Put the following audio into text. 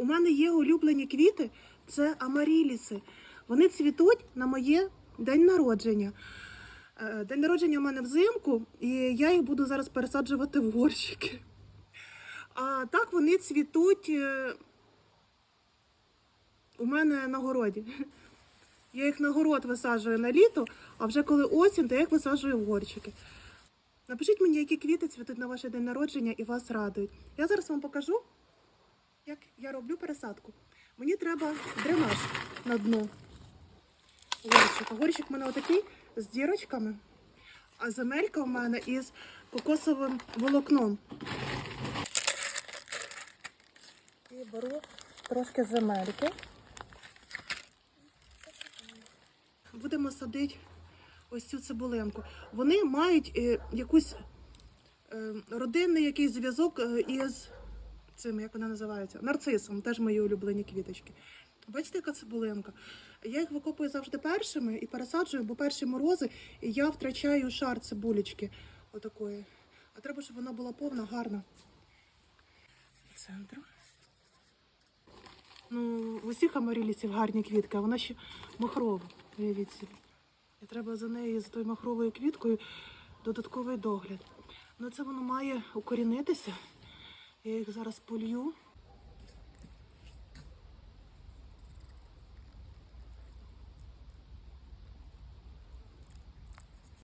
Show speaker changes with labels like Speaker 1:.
Speaker 1: У мене є улюблені квіти, це амаріліси. Вони цвітуть на моє день народження. Е, День народження у мене взимку, і я їх буду зараз пересаджувати в горщики. А так вони цвітуть е, у мене на городі. Я їх на город висаджую на літо, а вже коли осінь, то я їх висаджую в горщики. Напишіть мені, які квіти цвітуть на ваш день народження і вас радують. Я зараз вам покажу, як я роблю пересадку. Мені треба дренаж на дно горщика. Горщик у мене отакий з дірочками, а земелька у мене із кокосовим волокном. І беру трошки земельки. Будемо садити ось цю цибулинку. Вони мають е, якусь е, родинний якийсь зв'язок е, із цим, як вона називається, нарцисом, теж мої улюблені квіточки. Бачите, яка цибулинка? Я їх викопую завжди першими і пересаджую, бо перші морози, і я втрачаю шар цибулечки отакої. А треба, щоб вона була повна, гарна. Центру. Ну, в усіх амарілісів гарні квітки, а вона ще махрова. Уявіть. І треба за нею, за тою махровою квіткою, додатковий догляд. Ну, це воно має укорінитися. Я їх зараз полью.